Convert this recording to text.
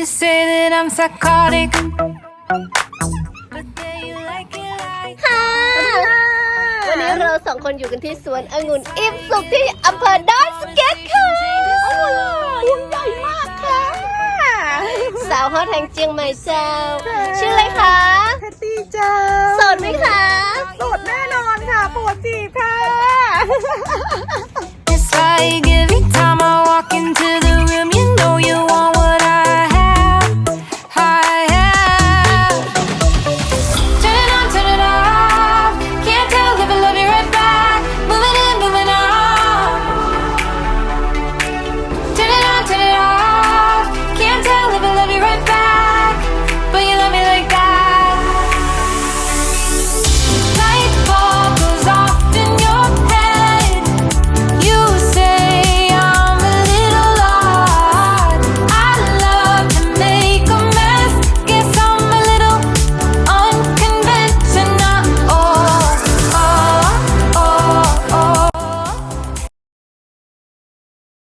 You say that I'm psychotic. But then you like it like ค่ะวันนี้เราสองคนอยู่กันที่สวนองุ่นอิ่มสุขที่อำเภอดอนสะเก็ตค่ะองุ่นใหญ่มากค่ะ สาวฮอตแห่งเจียงใหม่เจ้า ชื่ออะไรคะแพตตี้เจ้าโสดไหมคะโสดแน่นอนค่ะปวดจีบค่ะ It's like every